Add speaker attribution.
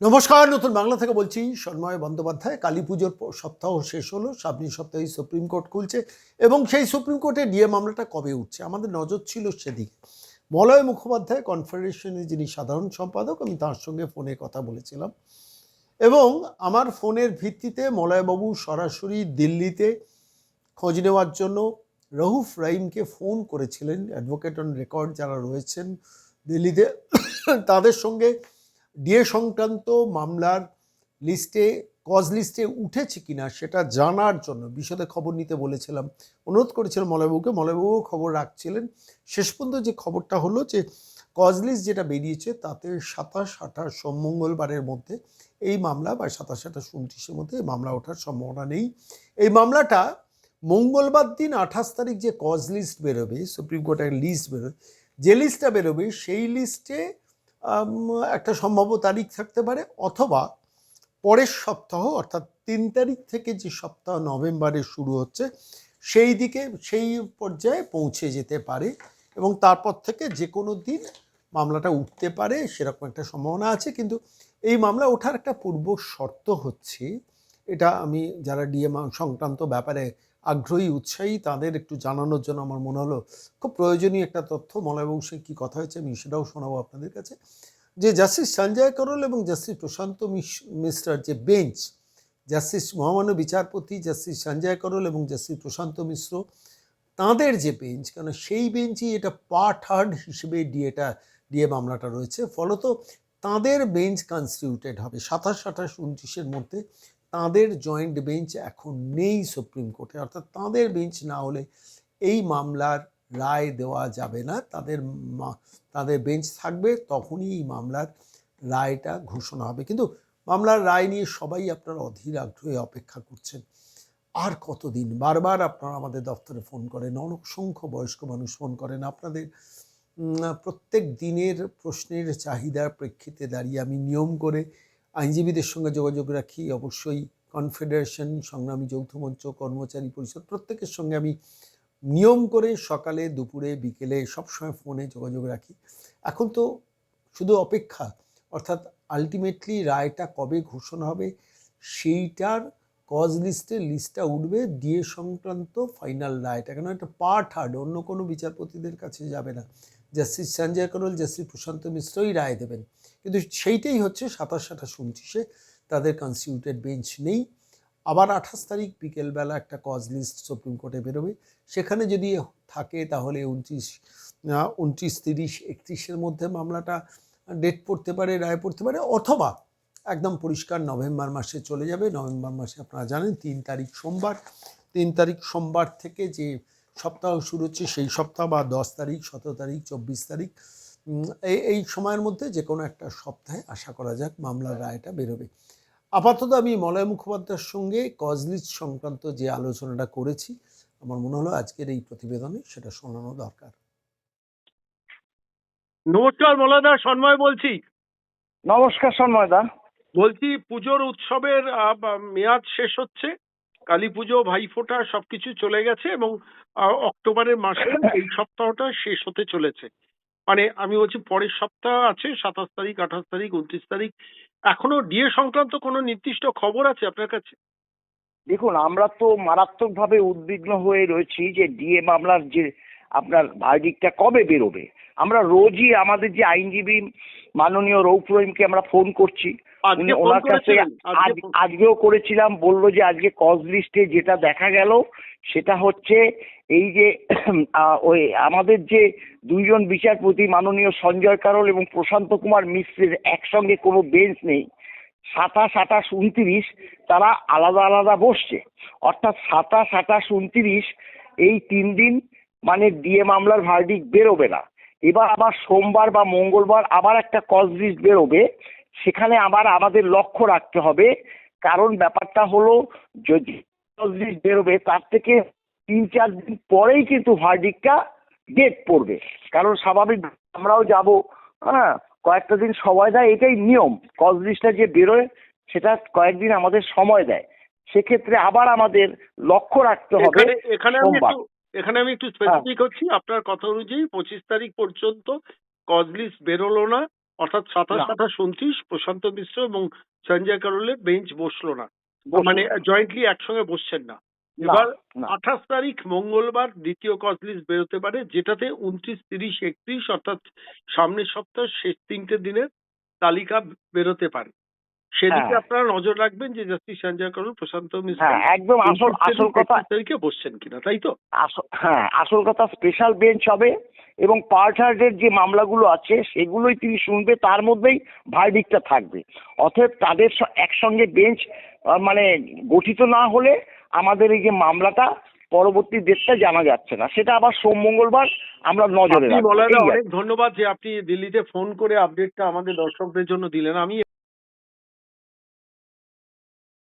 Speaker 1: নমস্কার, নতুন বাংলা থেকে বলছি সন্ময় বন্দ্যোপাধ্যায়। কালী পুজোর সপ্তাহ শেষ হলো, সামনের সপ্তাহে সুপ্রিম কোর্ট খুলছে এবং সেই সুপ্রিম কোর্টে ডিএ মামলাটা কবে উঠছে? আমাদের নজর ছিল সেদিকে। মলয় মুখোপাধ্যায় কনফেডারেশনের যিনি সাধারণ সম্পাদক, আমি তার সঙ্গে ফোনে কথা বলেছিলাম। এবং আমার ফোনের ভিত্তিতে মলয়বাবু সরাসরি দিল্লিতে খোঁজ নেওয়ার জন্য রহুফ রাইমকে ফোন করেছিলেন। অ্যাডভোকেট অন রেকর্ড যারা রয়েছেন দিল্লিতে, তাদের সঙ্গে ডিএ সংক্রান্ত মামলার লিস্টে, কজ লিস্টে উঠেছে কিনা সেটা জানার জন্য বিশদে খবর নিতে বলেছিলাম। অনুরোধ করেছিলাম মলয়বাবুকে মলয়বাবু খবর রাখছিলেন। শেষ পর্যন্ত যে খবরটা হলো যে, কজ লিস্ট যেটা বেরিয়েছে তাতে সাতাশ, আঠাশ মঙ্গলবারের মধ্যে এই মামলা বা সাতাশ, আঠাশ, উনত্রিশের মধ্যে এই মামলা ওঠার সম্ভাবনা নেই। এই মামলাটা মঙ্গলবার দিন আঠাশ তারিখ যে কজ লিস্ট বেরোবে, সুপ্রিম কোর্টের লিস্ট বেরোবে যে লিস্টটা বেরোবে সেই লিস্টে একটা সম্ভাব্য তারিখ থাকতে পারে, অথবা পরের সপ্তাহ, অর্থাৎ তিন তারিখ থেকে যে সপ্তাহ নভেম্বরে শুরু হচ্ছে, সেই দিকে, সেই পর্যায়ে পৌঁছে যেতে পারে এবং তারপর থেকে যে কোনো দিন মামলাটা উঠতে পারে, সেরকম একটা সম্ভাবনা আছে। কিন্তু এই মামলা ওঠার একটা পূর্ব শর্ত হচ্ছে, এটা আমি যারা ডিএম সংক্রান্ত ব্যাপারে আগ্রহী, উৎসাহী, তাদের একটু জানানোর জন্য আমার মনে হলো খুব প্রয়োজনীয় একটা তথ্য মলয়বাবু সে কী কথা হয়েছে আমি সেটাও শোনাবো আপনাদের কাছে। যে জাস্টিস সঞ্জয় করল এবং জাস্টিস প্রশান্ত মিশ- মিশ্রার যে বেঞ্চ, জাস্টিস মহামান্য বিচারপতি জাস্টিস সঞ্জয় করল এবং জাস্টিস প্রশান্ত মিশ্র, তাঁদের যে বেঞ্চ কেন সেই বেঞ্চই এটা পার্ট হার্ড হিসেবে ডিএটা ডিএ মামলাটা রয়েছে। ফলত তাঁদের বেঞ্চ কনস্টিটিউটেড হবে, সাতাশ, আঠাশ, উনত্রিশের মধ্যে। তাঁদের জয়েন্ট বেঞ্চ এখন নেই সুপ্রিম কোর্টে। অর্থাৎ তাঁদের বেঞ্চ না হলে এই মামলার রায় দেওয়া যাবে না। তাদের তাদের বেঞ্চ থাকবে, তখনই এই মামলার রায়টা ঘোষণা হবে। কিন্তু মামলার রায় নিয়ে সবাই আপনারা অধীর আগ্রহে অপেক্ষা করছেন। আর কতদিন? বারবার আপনারা আমাদের দপ্তরে ফোন করেন অসংখ্য বয়স্ক মানুষ ফোন করেন। আপনাদের প্রত্যেক দিনের প্রশ্নের চাহিদার প্রেক্ষিতে দাঁড়িয়ে আমি নিয়ম করে আইনজীবীদের সঙ্গে যোগাযোগ রাখি। অবশ্যই কনফেডারেশন, সংগ্রামী যৌথ মঞ্চ, কর্মচারী পরিষদ, প্রত্যেকের সঙ্গে আমি নিয়ম করে সকালে, দুপুরে, বিকেলে সবসময় ফোনে যোগাযোগ রাখি। এখন তো শুধু অপেক্ষা, অর্থাৎ আলটিমেটলি রায়টা কবে ঘোষণা হবে সেইটার কজ লিস্টের লিস্টটা উঠবে ডিএ সংক্রান্ত ফাইনাল রায়টা। কেন? এটা পার্ট হার্ড অন্য কোনো বিচারপতিদের কাছে যাবে না। জাস্টিস সঞ্জয় করল জাস্টিস প্রশান্ত মিশ্রই রায় দেবেন। কিন্তু সেইটাই হচ্ছে সাতাশ আঠাশ উনত্রিশে তাদের কনস্টিটিউটেড বেঞ্চ নেই। আবার আঠাশ তারিখ বিকেলবেলা একটা কজ লিস্ট সুপ্রিম কোর্টে বেরোবে। সেখানে যদি থাকে তাহলে উনত্রিশ উনত্রিশ, তিরিশ, একত্রিশের মধ্যে মামলাটা ডেট পড়তে পারে, রায় পড়তে পারে, অথবা একদম পরিষ্কার নভেম্বর মাসে চলে যাবে। নভেম্বর মাসে আপনারা জানেন, তিন তারিখ সোমবার। তিন তারিখ সোমবার থেকে যে সপ্তাহ শুরু হচ্ছে সেই সপ্তাহ বা দশ তারিখ সতেরো তারিখ চব্বিশ তারিখ এই এই সময়ের মধ্যে যে কোনো একটা সপ্তাহে আশা করা যাক মামলার রায়টা বেরোবে। আপাতত আমি মলয় মুখোপাধ্যায়ের সঙ্গে কজলিজ সংক্রান্ত যে আলোচনাটা করেছি আমার মনে হলো আজকের এই প্রতিবেদনে সেটা শোনানো দরকার।
Speaker 2: নমস্কার মলাদা সন্ময় বলছি।
Speaker 3: নমস্কার সন্ময়দা
Speaker 2: বলছি পুজোর উৎসবের মেয়াদ শেষ হচ্ছে। কালী পুজো ভাইফোঁটা সবকিছু চলে গেছে এবং অক্টোবরের মাসে এই সপ্তাহটা শেষ হতে চলেছে। মানে আমি বলছি পরের সপ্তাহ আছে সাতাশ তারিখ আঠাশ তারিখ উনত্রিশ তারিখ। এখনও ডিএ সংক্রান্ত কোনো নির্দিষ্ট খবর আছে আপনার কাছে?
Speaker 3: দেখুন আমরা তো মারাত্মকভাবে উদ্বিগ্ন হয়ে রয়েছি যে ডিএ মামলার যে আপনার ভার্ডিকটা কবে বেরোবে? আমরা রোজই আমাদের যে আইনজীবী মাননীয় রৌফ রহিমকে আমরা ফোন করছি। ওনার কাছে আজকেও করেছিলাম বলল যে আজকে কজ লিস্টে যেটা দেখা গেল সেটা হচ্ছে এই যে ওই আমাদের যে দুইজন বিচারপতি মাননীয় সঞ্জয় কারল এবং প্রশান্ত কুমার মিশ্রের একসঙ্গে কোনো বেঞ্চ নেই সাতাশ আঠাশ উনত্রিশ তারা আলাদা আলাদা বসছে। অর্থাৎ সাতাশ আঠাশ উনত্রিশ এই তিন দিন মানে ডিএ মামলার ভার্ডিক বেরোবে না। এবার আবার সোমবার বা মঙ্গলবার আবার একটা কজ লিস্ট বেরোবে সেখানে আবার আমাদের লক্ষ্য রাখতে হবে। কারণ ব্যাপারটা হলো যদি কজ লিস্ট বেরোবে তার থেকে তিন চার দিন পরেই কিন্তু ভার্ডিকটা ডেট পড়বে। কারণ স্বাভাবিক আমরাও যাব হ্যাঁ কয়েকটা দিন সময় দেয় এটাই নিয়ম। কজ লিস্টটা যে বেরোয় সেটা কয়েকদিন আমাদের সময় দেয়। সেক্ষেত্রে আবার আমাদের লক্ষ্য রাখতে হবে
Speaker 2: এখানে এখানে আমি একটু স্পেসিফিক হচ্ছি আপনার কথা অনুযায়ী পঁচিশ তারিখ পর্যন্ত কজ লিস্ট বেরোলো না অর্থাৎ সাতাশ। আঠাশ উনত্রিশ প্রশান্ত মিশ্র এবং সঞ্জয় কারোলের বেঞ্চ বসল না। মানে জয়েন্টলি একসঙ্গে বসছেন না।
Speaker 3: না,
Speaker 2: এবার আঠাশ তারিখ মঙ্গলবার দ্বিতীয় কজ লিস্ট বেরোতে পারে যেটাতে উনত্রিশ তিরিশ একত্রিশ অর্থাৎ সামনের সপ্তাহ শেষ তিনটে দিনের তালিকা বেরোতে পারে। সেদিকে
Speaker 3: হ্যাঁ।
Speaker 2: আপনারা নজর রাখবেন যে জাস্টিস সঞ্জয় করুল প্রশান্ত মিশ্র
Speaker 3: হ্যাঁ একদম আসল আসল কথা
Speaker 2: 31 তারিখে বসছেন কিনা তাই তো?
Speaker 3: আসল হ্যাঁ আসল কথা স্পেশাল বেঞ্চ হবে এবং পার্টার্ডের যে মামলাগুলো আছে সেগুলোই তিনি শুনবে তার মধ্যেই ভার্ডিকটা থাকবে। অতএব তাদের একসঙ্গে বেঞ্চ মানে গঠিত না হলে আমাদের এই যে মামলাটা পরবর্তী ডেটটা জানা যাচ্ছে না। সেটা আবার সোম মঙ্গলবার আমরা নজরে রাখব
Speaker 2: অনেক ধন্যবাদ যে আপনি দিল্লিতে ফোন করে আপডেটটা আমাদের দর্শকদের জন্য দিলেন। আমি